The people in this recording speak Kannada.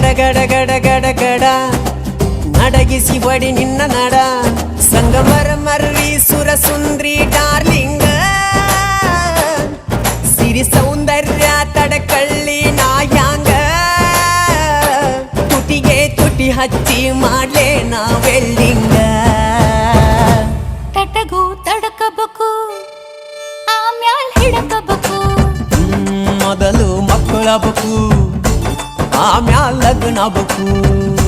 ಗಡ ಗಡ ಗಡ ಗಡ ಗಡ. ನಡಗಿಸಿ ಬಡಿ ನಿನ್ನ ನಡ. ಸಂಗಮರ ಮರ್ರಿ ಸುರ ಸುಂದ್ರಿ ಡಾರ್ಲಿಂಗ. ಸಿರಿ ಸೌಂದರ್ಯ ತಡಕಳ್ಳಿ ನಾಯಾಂಗ. ತುಟಿಗೆ ತುಟಿ ಹಚ್ಚಿ ಮಾಡ್ಲೇ ನಾವೆಲ್ಲಿಂಗ. ತಡಗು ತಡಕಬಕು ಆಮ್ಯಾಲ್ ಹಿಡಕಬೇಕು. ಮೊದಲು ಮಕ್ಕಳಬೇಕು. हाँ, काम्या लग्न बकू